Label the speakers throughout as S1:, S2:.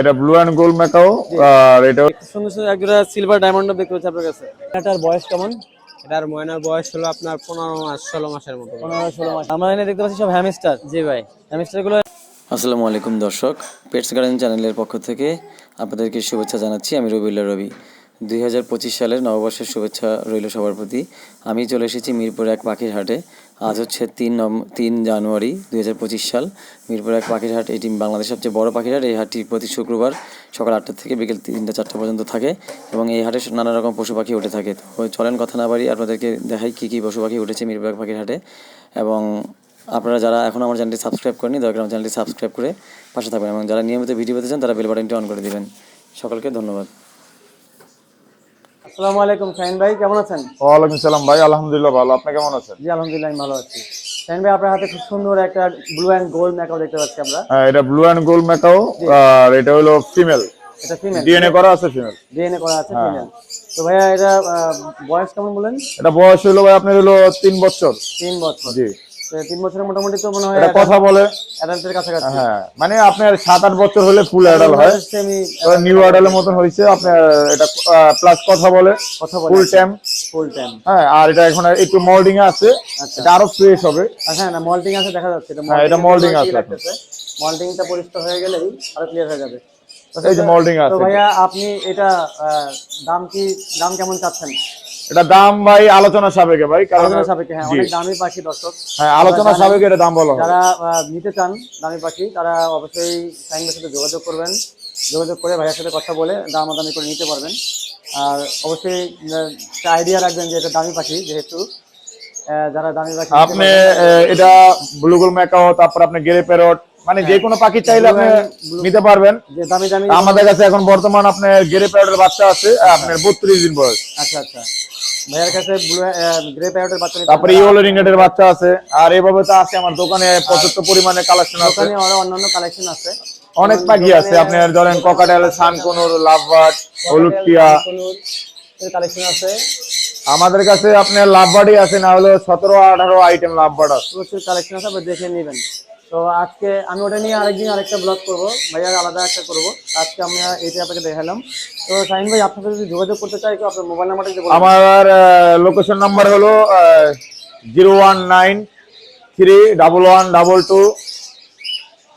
S1: এটা blue and gold macaw আর এটা
S2: সুন্দর সুন্দর একটা সিলভার ডায়মন্ড দেখতে পাচ্ছি আপনার কাছে। এটার বয়স কেমন?
S3: এটার ময়নার বয়স হলো আপনার পনেরো মাস ষোলো মাসের মতো।
S2: পনেরো ষোলো মাস। আমরা এখানে দেখতে পাচ্ছি সব হ্যামস্টার
S3: জি ভাই।
S2: হ্যামস্টার
S4: আসসালামু আলাইকুম দর্শক পেটস গার্ডেন চ্যানেলের পক্ষ থেকে আপনাদেরকে শুভেচ্ছা জানাচ্ছি। আমি রবিউল্লা রবি। দুই হাজার পঁচিশ সালের নববর্ষের শুভেচ্ছা রইল সবার প্রতি। আমি চলে এসেছি মিরপুর এক পাখির হাটে। আজ হচ্ছে তিন নম, তিন জানুয়ারি দু হাজার পঁচিশ সাল। মিরপুর এক পাখির হাট এটি বাংলাদেশের সবচেয়ে বড় পাখির হাট এই হাটটি প্রতি শুক্রবার সকাল আটটা থেকে বিকেল তিনটা চারটা পর্যন্ত থাকে এবং এই হাটে নানা রকম পশু পাখি উঠে থাকে। তো চলেন কথা না বাড়ি আপনাদেরকে দেখাই কী কী পশু পাখি উঠেছে মিরপুর এক পাখির হাটে এবং আপনারা যারা এখন আমার চ্যানেলটি সাবস্ক্রাইব করেনি দয়া করে আমার চ্যানেলটি সাবস্ক্রাইব করে পাশে থাকবেন এবং যারা নিয়মিত ভিডিও পেতে চান, তারা বেল বাটনটি অন করে দিবেন। সকলকে ধন্যবাদ।
S2: আসসালামু আলাইকুম শাহিন ভাই কেমন আছেন?
S1: ওয়ালাইকুম সালাম ভাই আলহামদুলিল্লাহ ভালো। আপনি কেমন আছেন?
S2: জি আলহামদুলিল্লাহ আমি ভালো আছি। শাহিন ভাই আপনার হাতে খুব সুন্দর একটা ব্লু অ্যান্ড গোল্ড মেকআপ দেখতে পাচ্ছি আমরা।
S1: হ্যাঁ এটা ব্লু অ্যান্ড গোল্ড মেকাও আর এটা হলো ফিমেল
S2: এটা ফিমেল
S1: ডিএনএ করা আছে ফিমেল
S2: ডিএনএ করা আছে ফিমেল তো ভাইয়া এটা বয়স কেমন বলেন
S1: এটা বয়স হলো ভাই আপনার হলো তিন বছর।
S2: তিন বছর।
S1: জি।
S2: তিন বছরের মোটামুটি তো মনে হয়
S1: কথা বলে।
S2: অ্যাডাল্টের কাছাকাছি।
S1: হ্যাঁ মানে আপনার সাত আট বছর হলে ফুল অ্যাডাল হয়। নিউ অ্যাডালের মতন হয়েছে আপনার এটা প্লাস কথা বলে।
S2: কথা বলে
S1: ফুল টাইম
S2: ফুল টাইম
S1: হ্যাঁ আর এটা এখন একটু মোল্ডিং আছে এটা আরও ফ্রেশ হবে।
S2: হ্যাঁ না মল্টিং আছে দেখা যাচ্ছে এটা
S1: হ্যাঁ, এটা molding আছে।
S2: মল্টিংটা পরিষ্কার হয়ে গেলেই আরও ক্লিয়ার হয়ে যাবে।
S1: এই যে মোল্ডিং
S2: তো
S1: আছে।
S2: ভাইয়া আপনি এটা দাম কি দাম কেমন চাচ্ছেন?
S1: এটা দাম ভাই আলোচনা সাপেক্ষে ভাই
S2: আলোচনা সাপেক্ষে হ্যাঁ অনেক দামি পাখি দর্শক।
S1: হ্যাঁ আলোচনা সাপেক্ষে এটা দাম বলা হয়।
S2: যারা নিতে চান দামি পাখি তারা অবশ্যই সাইনবের সাথে যোগাযোগ করবেন। যোগাযোগ করে ভাইয়ের সাথে কথা বলে দামাদামি করে নিতে পারবেন। আর অবশ্যই আইডিয়া রাখবেন যে এটা দামি পাখি যেহেতু যারা দামি পাখি
S1: আপনি এটা ব্লুগুল ম্যাকাও তারপর আপনি গেরে প্যারট মানে যে কোনো পাখি চাইলে আপনি নিতে পারবেন।
S2: যে দামি দামি
S1: আমাদের কাছে এখন বর্তমান আপনার গেরে প্যারটের বাচ্চা আছে আপনার বত্রিশ দিন বয়স।
S2: আচ্ছা আচ্ছা। ভাইয়ের কাছে গ্রে প্যারটের বাচ্চা
S1: তারপরে ইয়েলো বাচ্চা আছে। আর এভাবে তো আছে আমার দোকানে পর্যাপ্ত পরিমাণে কালেকশন আছে।
S2: দোকানে আরও অন্যান্য কালেকশন আছে।
S1: অনেক পাখি আছে আপনার ধরেন ককাটেল সানকনুর লাভবার্ড হলুদ টিয়া।
S2: কালেকশন আছে।
S1: আমাদের কাছে আপনার লাভবার্ডই আছে না হলো সতেরো আঠারো আইটেম লাভবার্ড আছে।
S2: প্রচুর কালেকশন আছে আপনি দেখে নেবেন। তো আজকে আমি ওটা নিয়ে আরেকদিন আরেকটা ব্লগ করব। ভাইয়া আলাদা একটা করব। আজকে আমরা এইটা আপনাকে দেখালাম। তো সাইন ভাই, আপনার যদি যোগাযোগ করতে চাই, তো আপনার মোবাইল নাম্বারটা
S1: আমার লোকেশন নাম্বার হলো zero one nine three double one double two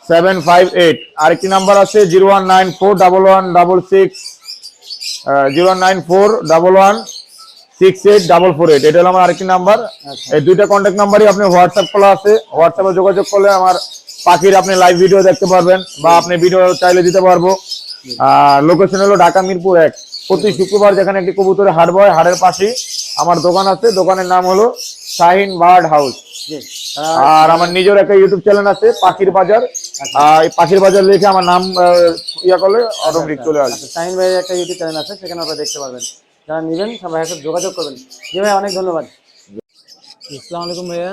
S1: seven five eight আরেকটি নাম্বার আছে zero one nine four double one double six zero one nine four double one six eight double four eight এটা হলো আমার আরেকটি number এই দুইটা contact নাম্বারই আপনি হোয়াটসঅ্যাপ আছে। হোয়াটসঅ্যাপে যোগাযোগ করলে আমার পাখির আপনি লাইভ ভিডিও দেখতে পারবেন বা আপনি ভিডিও চাইলে দিতে পারব। আর লোকেশন হলো ঢাকা মিরপুর এক। প্রতি শুক্রবার যেখানে একটি কবুতরের হাট বয় হাটের পাশেই আমার দোকান আছে। দোকানের নাম হলো শাহিন বার্ড হাউস। আর আমার নিজের একটা ইউটিউব চ্যানেল আছে পাখির বাজার। আর এই পাখির বাজার লিখে আমার নাম ইয়া করলে অটোমেটিক চলে আসবে।
S2: আচ্ছা সাইন ভাইয়ের একটা ইউটিউব চ্যানেল আছে সেখানে আপনারা দেখতে পারবেন। যারা নেবেন সব ভাইয়ের সাথে যোগাযোগ করবেন। জি ভাই অনেক ধন্যবাদ। আসসালামু আলাইকুম ভাইয়া।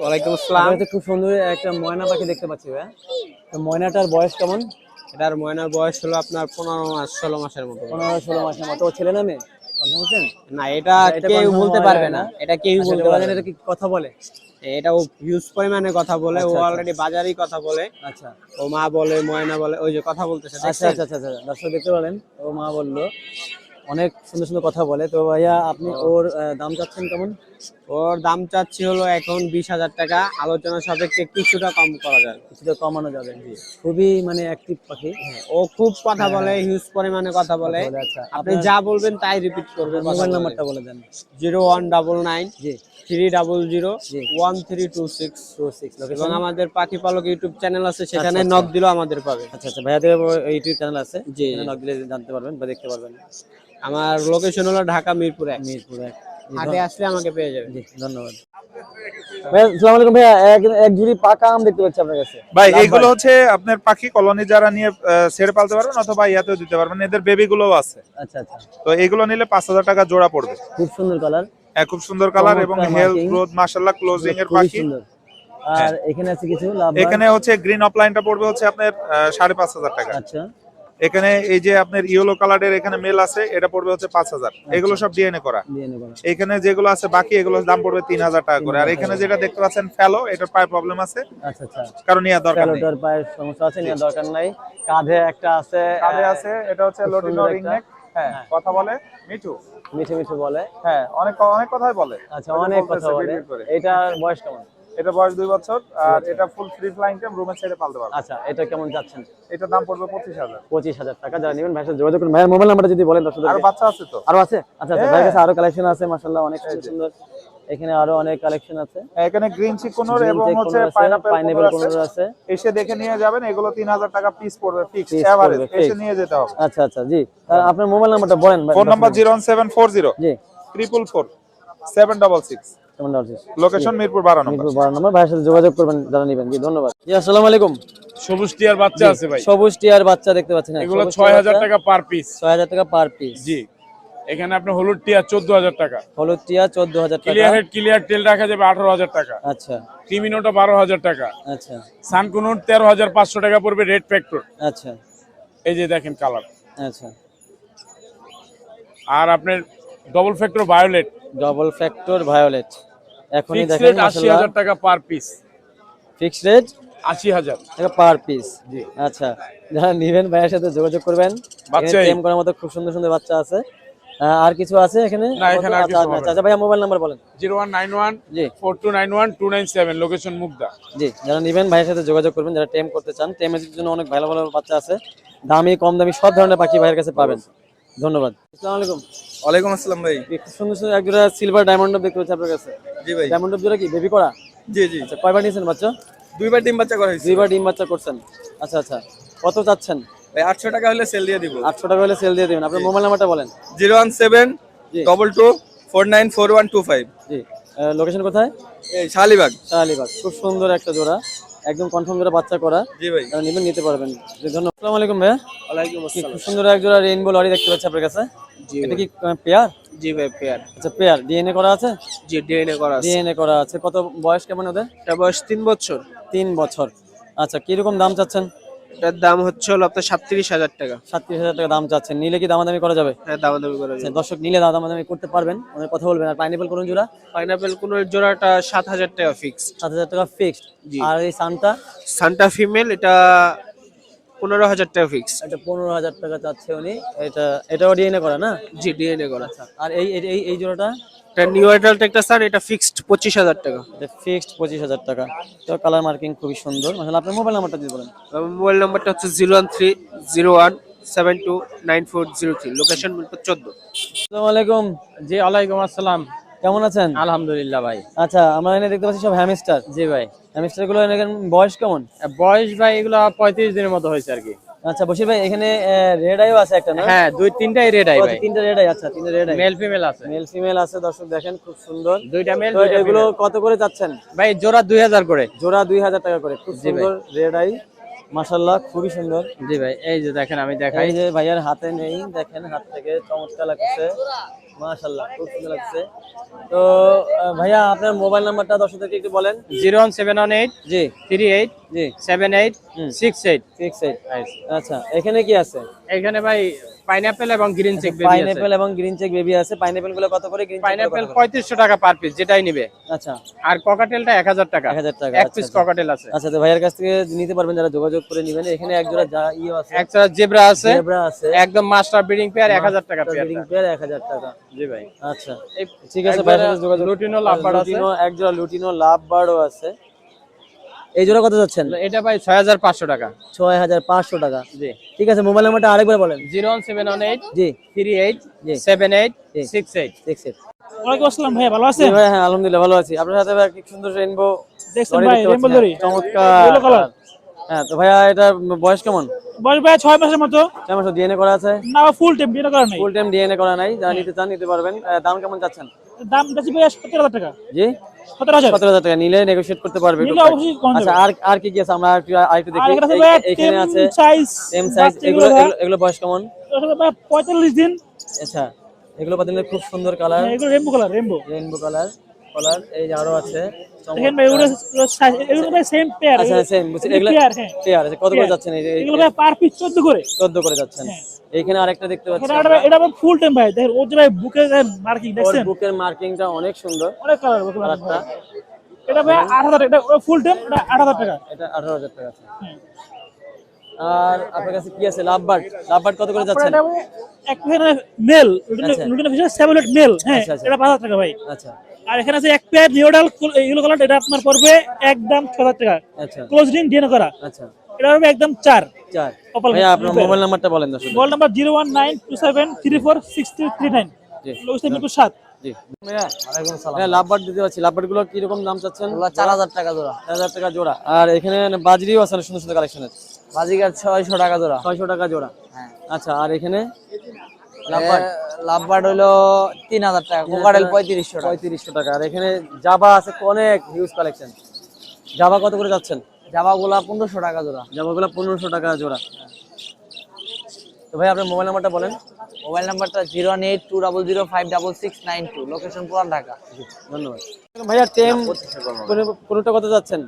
S3: ওয়ালাইকুম আসসালাম।
S2: আমি তো খুব সুন্দর একটা ময়না পাখি দেখতে পাচ্ছি ভাইয়া। তো ময়নাটার বয়স কেমন?
S3: এটার ময়নার বয়স হলো আপনার পনেরো মাস ষোলো মাসের মতো।
S2: পনেরো ষোলো মাসের মতো। ছেলে না মেয়ে?
S3: না এটা
S2: এটা
S3: কেউ বলতে পারবে না? এটা কেউ
S2: আচ্ছা,
S3: বলতে
S2: এটা
S3: পারবে না।
S2: কি কথা বলে?
S3: এটা ও হিউজ পরিমাণে কথা বলে। ও
S2: আচ্ছা, আচ্ছা।
S3: অলরেডি বাজারেই কথা বলে।
S2: আচ্ছা।
S3: ও মা বলে ময়না বলে ওই যে কথা বলতেছে
S2: আচ্ছা আচ্ছা আচ্ছা আচ্ছা। দর্শক দেখতে পেলেন ও মা বলল। অনেক সুন্দর সুন্দর কথা বলে। তো ভাইয়া আপনি ওর দাম চাচ্ছেন কেমন?
S3: ওর দাম চাচ্ছি হলো এখন বিশ হাজার টাকা। আলোচনা সাপেক্ষে কিছুটা কম করা যাবে।
S2: কিছুটা কমানো যাবে খুবই মানে অ্যাক্টিভ পাখি।
S3: ও খুব কথা বলে হিউজ পরিমাণে কথা বলে।
S2: আচ্ছা।
S3: আপনি যা বলবেন তাই রিপিট করবে
S2: মোবাইল নাম্বারটা বলে দেন।
S3: জিরো ওয়ান ডাবল নাইন
S2: জি।
S3: Three double zero. One three two six.
S2: Two six
S3: এবং আমাদের পাখি পালক ইউটিউব চ্যানেল আছে সেখানে
S2: আচ্ছা।
S3: নক দিলেও আমাদের পাবে।
S2: আচ্ছা আচ্ছা। ভাইয়া থেকে ইউটিউব চ্যানেল আছে সেখানে
S3: জি।
S2: নক দিলে জানতে পারবেন বা দেখতে পারবেন।
S3: আমার লোকেশন হলো ঢাকা মিরপুর এক।
S2: মিরপুর এক।
S3: হাটে আসলে আমাকে পেয়ে যাবে।
S2: জি ধন্যবাদ। ভাইয়া আলাইকুম ভাইয়া এক এক পাকা আম দেখতে পাচ্ছি আপনার কাছে।
S5: ভাই এইগুলো হচ্ছে আপনার পাখি কলোনি যারা নিয়ে ছেড়ে পালতে পারবেন অথবা ইয়াতেও দিতে পারবেন এদের বেবি গুলোও আছে।
S2: আচ্ছা আচ্ছা।
S5: তো এগুলো নিলে পাঁচ হাজার টাকা জোড়া পড়বে।
S2: খুব সুন্দর কালার
S5: হ্যাঁ, খুব সুন্দর কালার এবং হেলথ। গ্রোথ ক্লোজিং এর পাখি।
S2: সুন্দর। আর এখানে আছে কিছু
S5: এখানে হচ্ছে গ্রিন অফলাইনটা পড়বে হচ্ছে আপনার সাড়ে পাঁচ হাজার টাকা।
S2: আচ্ছা।
S5: এখানে এই যে আপনার ইয়েলো কালারের এখানে মেল আছে এটা পড়বে হচ্ছে পাঁচ হাজার। এগুলো সব ডিএনএ করা। এখানে যেগুলো আছে বাকি এগুলোর দাম পড়বে তিন হাজার টাকা করে। আর এখানে যেটা দেখতে পাচ্ছেন ফেলো এটার পায়ে প্রবলেম আছে।
S2: আচ্ছা আচ্ছা।
S5: কারণ ইয়া দরকার নেই।
S2: পায়ের সমস্যা আছে নিয়ে দরকার নাই। কাঁধে একটা আছে
S5: কাঁধে আছে এটা হচ্ছে লোটিনো রিং নেক হ্যাঁ কথা বলে মিঠু?
S2: মিঠে মিঠে বলে।
S5: হ্যাঁ অনেক অনেক কথাই বলে।
S2: আচ্ছা অনেক কথা বলে। এটার বয়স কেমন?
S5: এটা বয়স দুই বছর আর এটা ফুল ফ্রি ফ্লাইং টাইম রুমের পালতে পারবে
S2: আচ্ছা এটা কেমন যাচ্ছেন?
S5: এটা দাম পড়বে পঁচিশ হাজার।
S2: পঁচিশ হাজার টাকা যারা নেবেন ভাইয়ের যোগাযোগ করুন। ভাইয়ের মোবাইল নাম্বারটা যদি বলেন
S5: দর্শক
S2: আর
S5: বাচ্চা আছে তো?
S2: আরও আছে? আচ্ছা আচ্ছা
S5: হ্যাঁ।
S2: ভাইয়ের কাছে আরও কালেকশন আছে মাশাআল্লাহ অনেক সুন্দর। এখানে আরও অনেক কালেকশন আছে।
S5: এখানে গ্রিন চিকোনর এবং হচ্ছে পাইনাপল আছে এসে দেখে নিয়ে যাবেন এগুলো 3000 টাকা পিস পড়বে ফিক্স এভারেজ এসে নিয়ে যেতে হবে।
S2: আচ্ছা আচ্ছা জি। আপনার মোবাইল নাম্বারটা বলেন
S5: ফোন নাম্বার 01740
S2: জি। 444 766
S5: লোকেশন মিরপুর বারো নম্বর।
S2: মিরপুর বারো নম্বর। ভাইয়ের সাথে যোগাযোগ করবেন যারা নেবেন। জি ধন্যবাদ। জি আসসালামু আলাইকুম।
S6: সবুজ টিয়ার বাচ্চা আছে ভাই।
S2: সবুজ টিয়ার বাচ্চা দেখতে পাচ্ছেন হ্যাঁ,
S6: এগুলো
S2: সবুজ
S6: ছয়
S2: টিয়ার
S6: হাজার
S2: বাচ্চা,
S6: টাকা পার পিস
S2: ছয় হাজার টাকা পার পিস
S6: জি। এখানে আপনার হলুদ টিয়া চোদ্দ হাজার টাকা।
S2: হলুদ টিয়া চোদ্দ হাজার টাকা।
S6: ক্লিয়ার হেড ক্লিয়ার টেল রাখা যাবে আঠারো হাজার টাকা।
S2: আচ্ছা।
S6: ক্রিমিনোটা বারো হাজার টাকা।
S2: আচ্ছা।
S6: সানকুনুর তেরো হাজার পাঁচশো টাকা পড়বে রেড ফ্যাক্টর
S2: আচ্ছা।
S6: এই যে দেখেন কালার
S2: আচ্ছা।
S6: আর আপনার double factor violet
S2: double factor violet এখনই দেখেন
S6: রেট আশি হাজার টাকা পার পিস
S2: ফিক্স রেট
S6: আশি হাজার।
S2: টাকা পার পিস
S6: জি।
S2: আচ্ছা। যারা নেবেন ভাইয়ের সাথে যোগাযোগ করবেন।
S6: বাচ্চা
S2: প্রেম করার মতো খুব সুন্দর সুন্দর বাচ্চা আছে। আর কিছু আছে এখানে?
S6: না, এখানে আর
S2: আচ্ছা,
S6: কিছু
S2: আচ্ছা,
S6: হবে
S2: আচ্ছা ভাইয়া মোবাইল নাম্বার বলেন।
S6: জিরো ওয়ান নাইন ওয়ান
S2: জি।
S6: Four two nine one two nine seven location Mugda.
S2: জি যারা নেবেন ভাইয়ের সাথে যোগাযোগ করবেন যারা টেম করতে চান টেমের জন্য অনেক ভালো ভালো বাচ্চা আছে। দামি কম দামি সব ধরনের পাখি ভাইয়ের কাছে পাবেন। ধন্যবাদ। আসসালামু আলাইকুম।
S7: ওয়ালাইকুম আসসালাম ভাই।
S2: খুব সুন্দর সুন্দর এক জোড়া সিলভার ডায়মন্ড দেখতে পাচ্ছি আপনার কাছে।
S7: জি ভাই।
S2: ডায়মন্ড জোড়া কি? বেবি করা?
S7: জি জি।
S2: আচ্ছা কয়বার নিয়েছেন বাচ্চা?
S7: দুইবার ডিম বাচ্চা করা হয়েছে।
S2: দুইবার ডিম বাচ্চা করছেন। আচ্ছা আচ্ছা। কত চাচ্ছেন?
S7: ভাই আটশো টাকা হলে সেল দিয়ে দিব।
S2: আটশো টাকা হলে সেল দিয়ে দেবেন। আপনার মোবাইল নাম্বারটা বলেন।
S7: জিরো ওয়ান সেভেন
S2: জি।
S7: Double two four nine four one two five
S2: জি। লোকেশন কোথায়?
S7: এই শালিবাগ।
S2: শাহালিবাগ খুব সুন্দর একটা জোড়া। একদম কনফার্ম করে বাচ্চা করা।
S7: জি ভাই।
S2: নেবেন নিতে পারবেন। ধন্যবাদ। আসসালামু আলাইকুম ভাইয়া।
S7: ওয়ালাইকুম
S2: আসসালাম। খুব সুন্দর এক জোড়া রেইনবো লরি দেখতে পাচ্ছি আপনার কাছে। জি এটা কি পেয়ার
S7: জি ভাই পেয়ার
S2: আচ্ছা পেয়ার ডিএনএ করা আছে?
S7: জি ডিএনএ করা আছে।
S2: ডিএনএ করা আছে। কত বয়স কেমন ওদের?
S7: এটা বয়স 3 বছর।
S2: 3 বছর। আচ্ছা কি রকম দাম চাচ্ছেন?
S7: এটার দাম হচ্ছে হলো আপনার সাতত্রিশ হাজার টাকা।
S2: সাতত্রিশ হাজার টাকা দাম চাচ্ছেন। নিলে কি দামাদামি করা যাবে?
S7: হ্যাঁ দাম দামি করা
S2: আচ্ছা, দর্শক নিলে দামাদামি করতে পারবেন। ওদের কথা বলবেন। আর পাইনাপেল করুন জোড়া?
S7: পাইনাপেল কোন জোড়াটা সাত হাজার টাকা ফিক্সড
S2: সাত হাজার টাকা ফিক্সড। আর এই সানটা
S7: সান্টা ফিমেল এটা পনেরো হাজার টাকা ফিক্সড
S2: এটা পনেরো হাজার টাকা চাচ্ছে উনি। এটা এটাও ডিএনএ করা না?
S7: জি ডিএনএ করা।
S2: আর এই এই- এই এই জোড়াটা?
S7: এটা নিউ অ্যাডাল্ট একটা স্যার এটা ফিক্সড পঁচিশ হাজার টাকা।
S2: এটা ফিক্সড পঁচিশ হাজার টাকা। তো কালার মার্কিং খুবই সুন্দর। আসলে আপনার মোবাইল নাম্বারটা দিয়ে বলেন।
S7: মোবাইল নাম্বারটা হচ্ছে zero one three zero one seven two nine four zero three location Mirpur চোদ্দ।
S2: আসসালামু আলাইকুম।
S3: জি ওয়ালাইকুম আসসালাম।
S2: কেমন আছেন?
S3: আলহামদুলিল্লাহ ভাই।
S2: আচ্ছা আমরা এখানে দেখতে পাচ্ছি সব হ্যামস্টার
S3: জি ভাই।
S2: হ্যামস্টারগুলো এখানে বয়স কেমন?
S3: বয়স ভাই এগুলো পঁয়ত্রিশ দিনের মতো হয়েছে আর কি।
S2: আচ্ছা বসির ভাই এখানে রেড আইও আছে একটা না?
S3: হ্যাঁ দুই তিনটাই রেড আই ভাই।
S2: তিনটা রেড আই আচ্ছা তিনটা রেড আই
S3: মেল ফিমেল আছে।
S2: মেল ফিমেল আছে দর্শক দেখেন খুব সুন্দর।
S3: দুইটা মেল
S2: এগুলো কত করে যাচ্ছেন
S3: ভাই জোড়া দুই হাজার করে।
S2: জোড়া দুই হাজার টাকা করে খুব সুন্দর রেড আই মাশাল্লাহ খুবই সুন্দর।
S3: জি ভাই এই যে দেখেন আমি দেখাই।
S2: এই যে ভাইয়ার হাতে নেই দেখেন হাত থেকে চমৎকার লাগছে। মাশাল্লাহ খুব সুন্দর লাগছে। তো ভাইয়া আপনার মোবাইল নাম্বারটা দর্শকদেরকে একটু বলেন।
S3: Zero one seven one eight
S2: জি।
S3: থ্রি এইট
S2: জি।
S3: Seven eight six eight
S2: six eight আচ্ছা এখানে কি আছে?
S3: এখানে ভাই পাইনাপেল এবং গ্রিন চেক বেবি
S2: পাইনাপেল এবং গ্রিন চেক বেবি আছে। পাইনাপেলগুলো কত করে? গ্রিন
S3: পাইনাপেল টাকা পার পিস যেটাই নিবে।
S2: আচ্ছা।
S3: আর ককাটেলটা এক হাজার টাকা।
S2: এক হাজার টাকা
S3: এক
S2: আচ্ছা,
S3: পিস
S2: আচ্ছা।
S3: ককাটেল আছে।
S2: আচ্ছা তো ভাইয়ের কাছ থেকে নিতে পারবেন যারা যোগাযোগ করে নেবেন। এখানে এক জোড়া যা ইয়ে আছে।
S3: জেব্রা আছে।
S2: জেব্রা আছে।
S3: একদম মাস্টার ব্রিডিং পেয়ার এক হাজার টাকা পেয়ার
S2: ব্রিডিং পেয়ার এক হাজার টাকা।
S3: জি ভাই।
S2: আচ্ছা। ঠিক আছে ভাইয়ের সাথে যোগাযোগ
S3: লুটিনো লাভবার্ড আছে।
S2: এক জোড়া লুটিনো আছে। এই জোড়া কত যাচ্ছেন?
S3: এটা ভাই ছয় হাজার পাঁচশো টাকা।
S2: ছয় হাজার পাঁচশো টাকা।
S3: জি।
S2: ঠিক আছে মোবাইল নাম্বারটা আরেকবার বলেন।
S3: Zero one seven one eight
S2: জি।
S3: থ্রি এইট
S2: জি।
S3: Seven eight. Six eight.
S2: Six eight
S8: ওয়ালাইকুম আসসালাম ভাই ভালো আছেন?
S2: ভাই হ্যাঁ আলহামদুলিল্লাহ ভালো আছি। আপনার সাথে ভাই কি সুন্দর রেইনবো
S8: দেখছেন ভাই রেনবো লরি
S2: চমৎকার।
S8: Yellow color।
S2: হ্যাঁ তো ভাইয়া এটা বয়স কেমন?
S8: বয়স ভাই ছয় মাসের মতো।
S2: কেমন ডিএনএ করা আছে?
S8: না ফুল টেম বিয়ে করা নাই।
S2: ফুল টাইম ডিএনএ করা নাই। যারা নিতে চান নিতে পারবেন। দাম কেমন চাচ্ছেন?
S8: দাম বেশি ভাই সতেরো হাজার টাকা।
S2: জি?
S8: সতেরো হাজার।
S2: সতেরো হাজার টাকা। নিলে নেগোশিয়েট করতে পারবে আচ্ছা আর আর কি কি আছে? আমরা আরেকটু দেখি।
S8: এখানে আছে
S2: এই-
S8: ভাই
S2: এখানে
S8: টেম
S2: আছে
S8: সাইজ
S2: এগুলো এগুলো- এগুলো বয়স কেমন?
S8: পঁয়তাল্লিশ দিন।
S2: আচ্ছা এগুলো পাতিলে খুব সুন্দর কালার
S8: এগুলো rainbow colour rainbow
S2: colour colour এই আরও আছে
S8: দেখেন ভাই এগুলো এগুলো ভাই সেম পেয়ার
S2: আচ্ছা সেম
S8: পেয়ার হ্যাঁ।
S2: পেয়ার কত করে। যাচ্ছেন এই
S8: এগুলো পার পিস 14 করে।
S2: 14 করে যাচ্ছেন। এইখানে আরেকটা দেখতে পাচ্ছি
S8: এটা ফুল টাইম ভাই। দেখেন ওর যে ভাই বুকে মার্কিং দেখছেন?
S2: বুকের মার্কিংটা অনেক সুন্দর।
S8: অনেক কালার
S2: কালারটা।
S8: এটা ভাই 8000 এটা ফুল টাইম এটা 8000 টাকা।
S2: এটা 18000 টাকা আছে। আর আপনার কাছে কি আছে? লাভবার্ড লাভবার্ড কত করে যাচ্ছেন?
S8: এটা ভাই মেল। লুটিনা ফিশার 7 মেল হ্যাঁ
S2: আচ্ছা।
S8: এটা 5000 টাকা ভাই।
S2: আচ্ছা।
S8: আর এখানে আছে এক পেয়ার ইয়েলো কালার এটা আপনার পড়বে একদম 6000 টাকা।
S2: আচ্ছা।
S8: ক্লোজ রিং ডিএনএ করা।
S2: আচ্ছা।
S8: এটা হবে একদম 4
S2: চার।
S8: Opal
S2: ভাইয়া আপনার মোবাইল নাম্বারটা বলেন দর্শক
S8: মোবাইল নাম্বার 01927346339
S2: জি।
S8: লোকেশন মিরপুর 7
S2: জি। ভাইয়া ভাইয়া লাভবার্ড দিতে পারছি। লাভবার্ডগুলো কি রকম দাম চাচ্ছেন?
S9: চার হাজার টাকা জোড়া।
S2: চার হাজার টাকা জোড়া। আর এখানে বাজরিও আছে সুন্দর সুন্দর কালেকশনের
S9: বাজিকার ছয়শো টাকা জোড়া।
S2: ছয়শো টাকা জোড়া।
S9: হ্যাঁ।
S2: আচ্ছা আর এখানে? লাভবার্ড
S9: লাভবার্ড হলো তিন হাজার টাকা কোকারেল পঁয়ত্রিশশো টাকা।
S2: পঁয়ত্রিশশো টাকা। আর এখানে জাবা আছে অনেক হিউজ কালেকশন জাবা কত করে যাচ্ছেন?
S9: জামাগুলা পনেরোশো টাকা জোড়া।
S2: জামাগুলো পনেরোশো টাকা জোড়া। তো ভাই আপনার মোবাইল নাম্বারটা বলেন।
S9: মোবাইল নাম্বারটা zero eight two double zero five double six nine two. Location Puran Dhaka.
S2: ধন্যবাদ। ভাইয়া টেম কোনোটা কত যাচ্ছেন?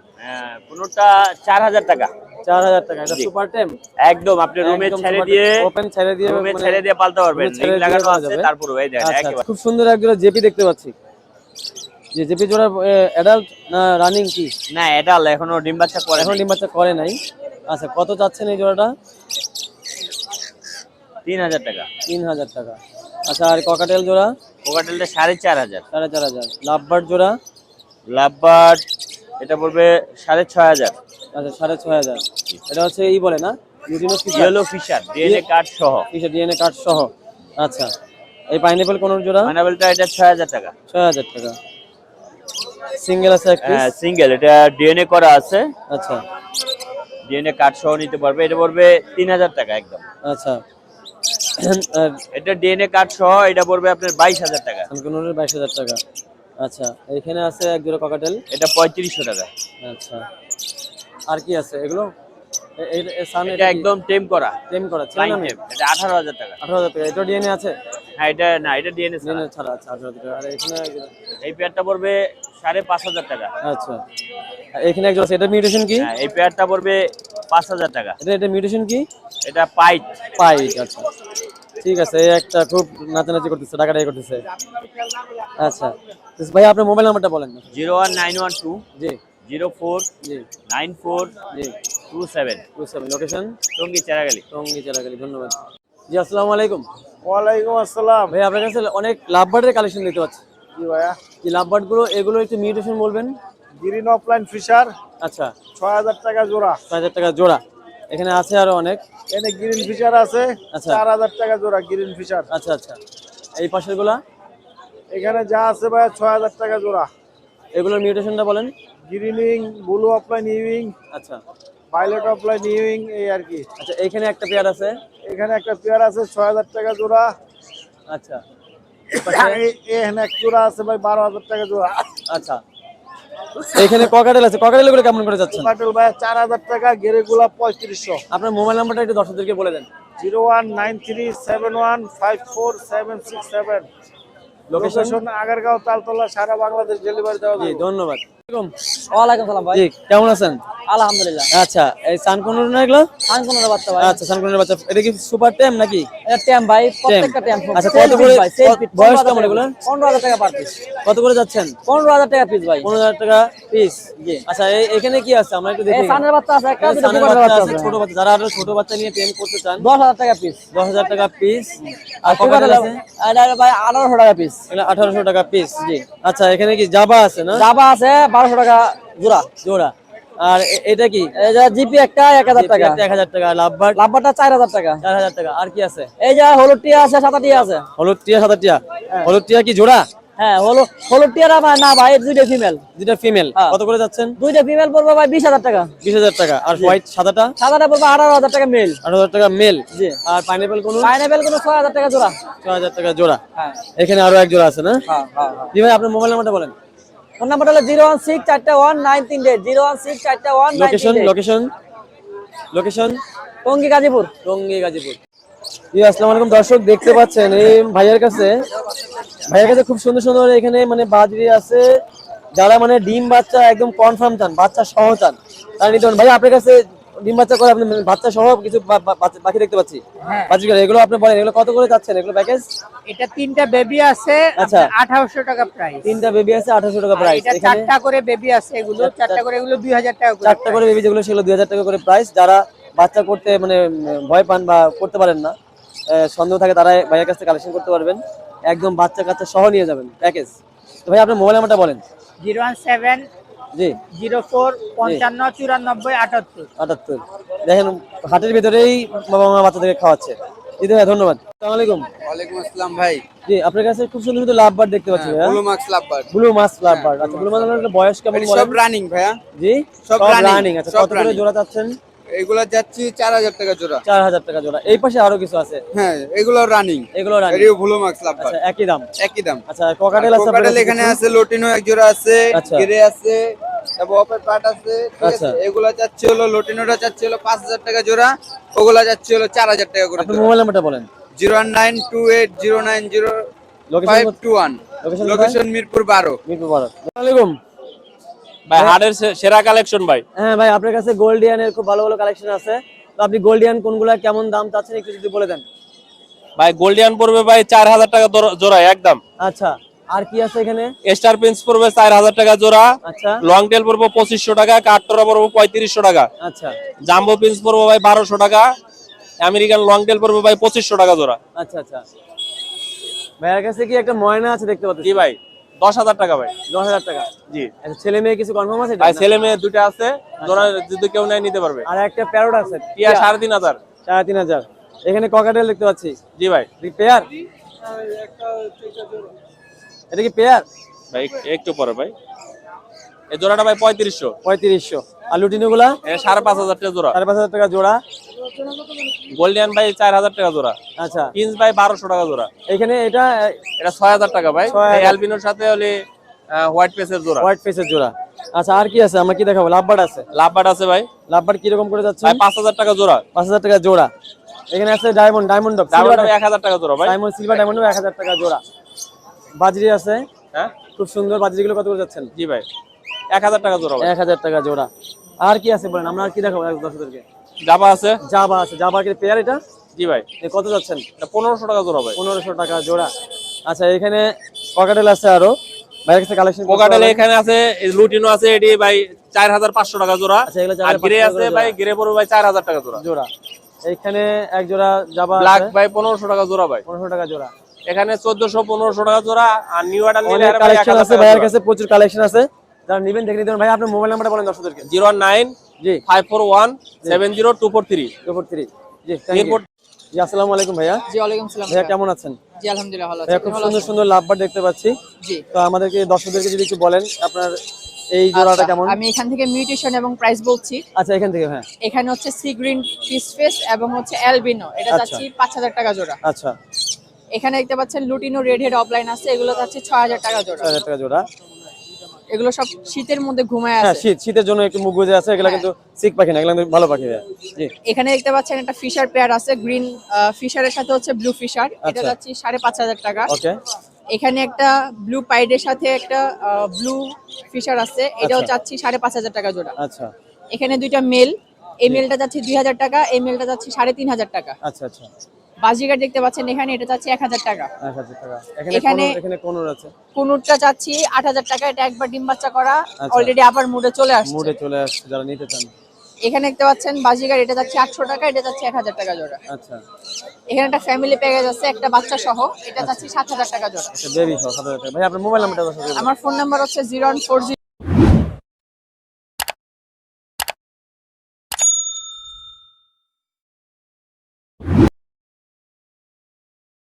S10: কোনোটা চার হাজার টাকা।
S2: চার হাজার টাকা। এটা সুপার টেম
S10: একদম আপনি রুমে ছেড়ে দিয়ে
S2: ওপেন ছেড়ে দিয়ে
S10: রুমে
S2: মানে-
S10: ছেড়ে দিয়ে পালতে পারবেন। লাগানো আছে তারপর ভাই দেখেন
S2: আচ্ছা, খুব সুন্দর এক জোড়া জেপি দেখতে পাচ্ছি। যে জেপি জোড়া অ্যাডাল্ট না রানিং কি?
S10: না এটা এখনও ডিম বাচ্চা করে
S2: এখন ডিম বাচ্চা করে নাই। আচ্ছা কত চাচ্ছেন এই জোড়াটা?
S10: তিন হাজার টাকা।
S2: তিন হাজার টাকা। আচ্ছা আর ককাটেল জোড়া?
S10: কোকাটেলটা সাড়ে চার হাজার।
S2: সাড়ে চার হাজার। লাভবার্ড জোড়া?
S10: লাভবার্ড এটা পড়বে সাড়ে ছয় হাজার।
S2: আচ্ছা সাড়ে ছয় হাজার। এটা হচ্ছে ই বলে না?
S10: ইয়েলো ফিশার ডিএনএ কার্ড সহ।
S2: কিসে ডিএনএ কার্ড সহ। আচ্ছা এই পাইনাপেল কোন জোড়া?
S10: মানাবেলটা এটা ছয় হাজার টাকা।
S2: ছয় হাজার টাকা। সিঙ্গেল আছে এক পিস
S10: সিঙ্গেল এটা ডিএনএ করা আছে।
S2: আচ্ছা।
S10: ডিএনএ কার্ড সহ নিতে পারবে। এটা পড়বে তিন হাজার টাকা একদম।
S2: আচ্ছা। আর
S10: এটা ডিএনএ কার্ড সহ এটা পড়বে আপনার বাইশ হাজার টাকা।
S2: সানকুনুরের বাইশ হাজার টাকা। আচ্ছা এখানে আছে এক জোড়া ককাটেল
S10: এটা পঁয়ত্রিশশো টাকা।
S2: আচ্ছা। আর কি আছে এগুলো?
S10: এটা একদম টেম করা।
S2: টেম করা
S10: এটা টাকা।
S2: আঠারো হাজার টাকা। এটা ডিএনএ আছে?
S10: হ্যাঁ এটা না এটা ডিএনএ
S2: ডিএনএ ছাড়া। আঠারো হাজার টাকা। আর এখানে
S10: এই পেয়ারটা পড়বে সাড়ে পাঁচ হাজার টাকা।
S2: আচ্ছা। এখানে এক জোড়া আছে এটা মিউটেশন কি?
S10: হ্যাঁ এই পেয়ারটা পড়বে পাঁচ হাজার টাকা।
S2: এটা এটা মিউটেশন কি?
S10: এটা পাইট।
S2: পাইট আচ্ছা। ঠিক আছে এই একটা খুব নাচানাচি করতেছে টাকাটাই করতেছে। আচ্ছা। ভাই আপনার মোবাইল নাম্বারটা বলেন
S10: zero one nine one two
S2: জি।
S10: জিরো ফোর
S2: জি।
S10: নাইন ফোর
S2: জি।
S10: Two seven.
S2: Two seven location
S10: Tongi Cheragali.
S2: Tongi Chalagali ধন্যবাদ। জি আসসালামু আলাইকুম।
S11: ওয়ালাইকুম আসসালাম।
S2: ভাই আপনার কাছে অনেক লাভবার্ডের কালেকশন দেখতে পাচ্ছি।
S11: জি ভাইয়া।
S2: কি লাভবার্ডগুলো এগুলো একটু মিউটেশন বলবেন?
S11: গ্রিন অফলাইন ফিশার
S2: আচ্ছা।
S11: ছয় হাজার টাকা জোড়া।
S2: ছয় হাজার টাকা জোড়া। এখানে আছে আরও অনেক।
S11: এনে গ্রিন ফিশার আছে
S2: আচ্ছা।
S11: চার হাজার টাকা জোড়া গ্রিন ফিশার
S2: আচ্ছা আচ্ছা। এই পাশেরগুলা
S11: এখানে যা আছে ভাইয়া ছয় হাজার টাকা জোড়া।
S2: এগুলোর মিউটেশনটা বলেন।
S11: গ্রিনিং ব্লু অফলাইন ইউইং
S2: আচ্ছা।
S11: ভাইলেট অফলাইন ইউইং এই আর কি।
S2: আচ্ছা এইখানে একটা পেয়ার আছে।
S11: এখানে একটা পেয়ার আছে ছয় হাজার টাকা জোড়া।
S2: আচ্ছা।
S11: এখানে এক জোড়া আছে ভাই বারো হাজার টাকা জোড়া
S2: আচ্ছা। এখানে ককাটেল আছে। ককাটেলগুলো কেমন করে
S11: যাচ্ছে ভাই চার হাজার টাকা গেরে গুলা পঁয়ত্রিশশো।
S2: আপনার মোবাইল নাম্বারটা একটু দর্শকদেরকে বলে দেন।
S11: Zero one nine three seven one five four seven six seven.
S2: Location
S11: Agargaon Taltala সারা বাংলাদেশ ডেলিভারি দেওয়া
S2: ধন্যবাদ। ওয়ালাইকুম
S9: ওয়ালাইকুম সালাম ভাই।
S2: কেমন আছেন?
S9: আলহামদুলিল্লাহ।
S2: আচ্ছা এই সানকুনুর না এগুলো?
S9: আনকোনের বাচ্চা ভাই।
S2: আচ্ছা সানকুনুরের বাচ্চা। এটা কি সুপার টেম নাকি?
S9: এটা ট্যাম ভাই প্রত্যেকটা ট্যাম
S2: আচ্ছা, কত করে- বয়স কেমন এগুলো?
S9: পনেরো হাজার টাকা পার পিস
S2: কত করে যাচ্ছেন?
S9: পনেরো হাজার টাকা পিস ভাই।
S2: পনেরো হাজার টাকা পিস আচ্ছা এখানে কি আছে? আমরা একটু দেখি
S9: সানের বাচ্চা আছে একটা
S2: সানের বাচ্চা
S9: বাচ্চা
S2: আছে,
S9: আছে।
S2: ছোট বাচ্চা। যারা আরও ছোট বাচ্চা নিয়ে প্রেম করতে চান
S9: দশ হাজার টাকা পিস
S2: দশ হাজার টাকা পিস আর আছে?
S9: এটা ভাই আঠারোশো টাকা পিস
S2: আঠারোশো টাকা পিস জি। আচ্ছা এখানে কি জাবা আছে না?
S9: জাবা আছে বারোশো টাকা জোড়া।
S2: জোড়া। আর এটা কি?
S9: জিপি একটা এক হাজার টাকা।
S2: এক হাজার টাকা লাভবার
S9: লাভবারটা চার হাজার টাকা।
S2: চার হাজার টাকা। আর কি আছে?
S9: এই যে হলুদ টিয়া আছে সাদা টিয়া আছে।
S2: হলুদ টিয়া সাদা টিয়া। হলুদ টিয়া কি জোড়া?
S9: হ্যাঁ হলুদ হলুদ টিয়ারা না ভাই দুইটা ফিমেল
S2: ফিমেল
S9: হ্যাঁ।
S2: কত করে যাচ্ছেন?
S9: দুইটা ফিমেল পড়বে ভাই বিশ হাজার টাকা।
S2: বিশ হাজার টাকা। আর হোয়াইট সাদাটা?
S9: সাদাটা পড়বে আঠারো হাজার টাকা মেল
S2: হাজার টাকা মেল
S9: জি।
S2: আর পাইনাপেল কোন?
S9: পাইনাপেল কোনো ছয় হাজার টাকা জোড়া।
S2: ছয় হাজার টাকা জোড়া।
S9: হ্যাঁ।
S2: এখানে আরও এক জোড়া আছে না?
S9: হ্যাঁ হ্যাঁ হ্যাঁ।
S2: ভাই আপনার মোবাইল নাম্বারটা বলেন।
S9: ফোন নাম্বার হলো জিরো ওয়ান সিক্স চারটা ওয়ান নাইন তিনটে জিরো ওয়ান সিক্স চারটা one
S2: location location location
S9: Tongi Gazipur.
S2: Tongi Gazipur. জি আসসালামু আলাইকুম দর্শক দেখতে পাচ্ছেন এই ভাইয়ের কাছে। ভাইয়ের কাছে খুব সুন্দর সুন্দর এখানে মানে বাজরি আছে। যারা মানে ডিম বাচ্চা একদম কনফার্ম চান বাচ্চা সহ চান তারা নিতে ভাই আপনার কাছে ডিম বাচ্চা করে আপনি বাচ্চা সহ কিছু পাখি দেখতে পাচ্ছি।
S7: হ্যাঁ।
S2: বাচ্চা এগুলো আপনি বলেন এগুলো কত করে যাচ্ছেন? এগুলো প্যাকেজ
S7: এটা তিনটা বেবি আছে
S2: আচ্ছা।
S7: আঠারোশো টাকা প্রাইস
S2: তিনটা বেবি আছে আঠারোশো টাকা প্রাইস
S7: এটা চারটা করে বেবি আছে এগুলো চারটা করে এগুলো দুই হাজার টাকা করে
S2: চারটা করে বেবি যেগুলো সেগুলো দুই হাজার টাকা করে প্রাইস যারা বাচ্চা করতে মানে ভয় পান বা করতে পারেন না সন্দেহ থাকে তারা ভাইয়ের কাছ থেকে কালেকশন করতে পারবেন। একদম বাচ্চা কাচ্চা সহ নিয়ে যাবেন প্যাকেজ তো ভাই আপনার মোবাইল নাম্বারটা বলেন।
S7: জিরো ওয়ান সেভেন
S2: জি।
S7: জিরো ফোর পঞ্চান্ন চুরানব্বই আটাত্তর।
S2: আটাত্তর। দেখেন হাটের ভিতরেই বাবা মা বাচ্চাদেরকে খাওয়াচ্ছে। জি ভাই ধন্যবাদ। আসসালামু আলাইকুম।
S3: ওয়ালাইকুম আসসালাম ভাই।
S2: জি আপনার কাছে খুব সুন্দর সুন্দর লাভ বার দেখতে পাচ্ছি ভাইয়া।
S3: মার্কস লাভবার
S2: ব্লু মাছ লাভ বার আচ্ছা ব্লু মাছ বয়স কেমন সব
S3: রানিং ভাইয়া।
S2: জি
S3: সব
S2: সব রানিং আচ্ছা কত করে জোড়া চাচ্ছেন?
S3: এগুলো যাচ্ছি চার হাজার টাকা জোড়া।
S2: চার হাজার টাকা জোড়া। এই পাশে আরও কিছু আছে?
S3: হ্যাঁ এগুলো রানিং
S2: এগুলো রানিং
S3: এটিও ভুলো
S2: আচ্ছা একই দাম?
S3: একই দাম।
S2: আচ্ছা কোকাটেল আছে
S3: কোকাটেল এখানে আছে লোটিনো এক জোড়া আছে
S2: আচ্ছা।
S3: গিরে আছে তারপর অপের পাট আছে
S2: আচ্ছা।
S3: আছে? এগুলো যাচ্ছে হলো লোটিনোটা যাচ্ছে হলো পাঁচ হাজার টাকা জোড়া ওগুলা যাচ্ছে হলো চার হাজার টাকা করে
S2: আপনার মোবাইল নাম্বারটা বলেন।
S3: Zero one nine two eight zero nine zero five two one.
S2: Location
S3: Mirpur বারো।
S2: মিরপুর বারো। আসসালামু আলাইকুম।
S12: ভাই হার্ডের সেরা কালেকশন ভাই।
S2: হ্যাঁ ভাই আপনার কাছে গোল্ডিয়ানের খুব ভালো ভালো কালেকশন আছে। তো আপনি গোল্ডিয়ান কোনগুলা কেমন দাম চাচ্ছেন একটু যদি বলে দেন।
S12: ভাই গোল্ডিয়ান পড়বে ভাই চার হাজার টাকা জোড়া একদম।
S2: আচ্ছা আর কি আছে এখানে?
S12: স্টার প্রিন্স পড়বে চার হাজার টাকা জোড়া।
S2: আচ্ছা।
S12: লং টেল পড়বে পঁচিশশো টাকা কাঠটোরা পড়বে পঁয়ত্রিশশো টাকা।
S2: আচ্ছা।
S12: জাম্বো প্রিন্স পড়বে ভাই বারোশো টাকা। আমেরিকান লং টেল পড়বে ভাই পঁচিশশো টাকা জোড়া।
S2: আচ্ছা আচ্ছা। ভাইয়ের কাছে কি একটা ময়না আছে দেখতে পাচ্ছি?
S12: জি ভাই? দশ হাজার টাকা ভাই
S2: দশ হাজার টাকা।
S12: জি।
S2: আচ্ছা ছেলে মেয়ে কিছু কনফার্ম আছে?
S12: ভাই ছেলে মেয়ে দুটো আছে জোড়া যদি কেউ নেয় নিতে পারবে।
S2: আর একটা প্যারোট আছে।
S12: টিয়া সাড়ে তিন হাজার।
S2: সাড়ে তিন হাজার। এখানে ককাটেল দেখতে পাচ্ছি।
S12: জি ভাই।
S2: পেয়ার? এটা কি পেয়ার?
S12: ভাই একটু পরে ভাই। এই জোড়াটা ভাই পঁয়ত্রিশশো।
S2: পঁয়ত্রিশশো। আর লুটিনো গুলা
S12: সাড়ে পাঁচ হাজার টাকা জোড়া
S2: সাড়ে পাঁচ হাজার টাকা জোড়া
S12: গোল্ডিয়ান ভাই চার হাজার টাকা জোড়া
S2: আচ্ছা
S12: কিংস ভাই বারোশো টাকা জোড়া
S2: এখানে এটা
S12: এটা ছয় হাজার টাকা ভাই
S2: 6,000
S12: অ্যালবিনোর সাথে হলে হোয়াইট পেসের জোড়া
S2: হোয়াইট ফেসের জোড়া আচ্ছা আর কি আছে আমরা কি দেখাবো লাভবার্ড আছে
S12: লাভবাট আছে ভাই
S2: লাভবার্ড কীরকম করে যাচ্ছে
S12: ভাই পাঁচ হাজার টাকা জোড়া
S2: পাঁচ হাজার টাকা জোড়া এখানে আছে ডায়মন্ড ডায়মন্ড ডগ
S12: ডায়মন্ড এক হাজার টাকা জোড়া ভাই
S2: ডায়মন্ড সিলভার ডায়মন্ড এক হাজার টাকা জোড়া বাজরি আছে
S12: হ্যাঁ
S2: খুব সুন্দর বাজরিগুলো কত করে যাচ্ছেন
S12: জি ভাই এক হাজার টাকা জোড়া ভাই
S2: এক হাজার টাকা জোড়া আর কি আছে বলেন? আমরা আর কি দেখাবো দর্শকদেরকে?
S12: জাবা আছে।
S2: জাবা আছে। জাবা কি পেয়ার এটা?
S12: জি ভাই।
S2: কত যাচ্ছেন?
S12: এটা পনেরোশো টাকা জোড়া ভাই।
S2: পনেরোশো টাকা জোড়া। আচ্ছা এখানে ককাটেল আছে আরও? ভাইয়ের কাছে কালেকশন
S12: এখানে আছে এই লুটিনো আছে এটি ভাই চার হাজার পাঁচশো টাকা জোড়া।
S2: আচ্ছা, এগুলো
S12: আর
S2: 4,500
S12: আছে ভাই গ্রে পড়বে ভাই চার হাজার টাকা জোড়া।
S2: জোড়া। এখানে এক জোড়া জাবা
S12: ব্ল্যাক ভাই পনেরোশো টাকা জোড়া ভাই।
S2: পনেরোশো টাকা জোড়া।
S12: এখানে চোদ্দশো পনেরোশো টাকা জোড়া আর নিউ অর্ডার নিলে
S2: কালেকশন আছে ভাইয়ের কাছে প্রচুর কালেকশন আছে। যারা নেবেন দেখে নিতে। ভাই আপনার মোবাইল নাম্বারটা বলেন দর্শকদেরকে।
S12: জিরো নাইন
S2: জি।
S12: Five four one seven zero two four three
S2: two four three জি
S12: এরপর
S2: জি আসসালামু আলাইকুম ভাইয়া।
S7: জি ওয়ালাইকুম সালাম
S2: ভাইয়া কেমন আছেন?
S7: জি আলহামদুলিল্লাহ ভালো
S2: ভাইয়া খুব সুন্দর সুন্দর লাভবার দেখতে পাচ্ছি।
S7: জি।
S2: তো আমাদেরকে দর্শকদেরকে যদি একটু বলেন আপনার এই জোড়াটা কেমন?
S13: আমি এখান থেকে মিউটেশন এবং প্রাইস বলছি।
S2: আচ্ছা এখান থেকে হ্যাঁ।
S13: এখানে হচ্ছে সি গ্রিন ফিস ফেস এবং হচ্ছে অ্যালবিনো এটা
S2: আচ্ছা।
S13: যাচ্ছি পাঁচ হাজার টাকা জোড়া।
S2: আচ্ছা।
S13: এখানে দেখতে পাচ্ছেন লুটিনো রেড হেড অফলাইন আছে এগুলো যাচ্ছে ছয় হাজার টাকা জোড়া।
S2: ছয় হাজার টাকা জোড়া।
S13: এগুলো সব শীতের মধ্যে ঘুমায়
S2: হ্যাঁ
S13: আছে
S2: শীত শীতের জন্য একটু মুখ গুজে আছে এগুলো
S13: হ্যাঁ।
S2: কিন্তু সিক পাখি না এগুলো কিন্তু ভালো পাখি জি।
S13: এখানে দেখতে পাচ্ছেন একটা ফিশার পেয়ার আছে গ্রিন ফিশারের সাথে হচ্ছে ব্লু ফিশার এটা
S2: আচ্ছা।
S13: যাচ্ছি সাড়ে পাঁচ হাজার টাকা।
S2: ওকে।
S13: এখানে একটা ব্লু পাইডের সাথে একটা ব্লু ফিশার আছে। এটাও
S2: আচ্ছা।
S13: চাচ্ছি সাড়ে পাঁচ হাজার টাকা জোড়া।
S2: আচ্ছা।
S13: এখানে দুইটা মেল এই মেলটা যাচ্ছে দুই হাজার টাকা এই মেলটা যাচ্ছে সাড়ে তিন হাজার টাকা।
S2: আচ্ছা আচ্ছা।
S13: বাজিগার দেখতে পাচ্ছেন এখানে এটা যাচ্ছে এক হাজার টাকা।
S2: এখানে
S13: এখানে-
S2: কোন- এখানে কোন আছে?
S13: কুনুরটা চাচ্ছি আট হাজার টাকা এটা একবার ডিম বাচ্চা করা।
S2: আচ্ছা।
S13: অলরেডি আবার মুডে চলে আসছে।
S2: মুডে চলে আসছে যারা নিতে চান।
S13: এখানে দেখতে পাচ্ছেন বাজিগার এটা যাচ্ছে আটশো টাকা এটা যাচ্ছে এক হাজার টাকা জোড়া।
S2: আচ্ছা।
S13: এখানে একটা ফ্যামিলি প্যাকেজ আছে একটা বাচ্চা সহ এটা যাচ্ছে সাত হাজার টাকা জোড়া।
S2: আচ্ছা বেবি সহ সাত হাজার টাকা। ভাই আপনার মোবাইল নাম্বারটা
S13: আমার ফোন নাম্বার হচ্ছে জিরো ওয়ান ফোর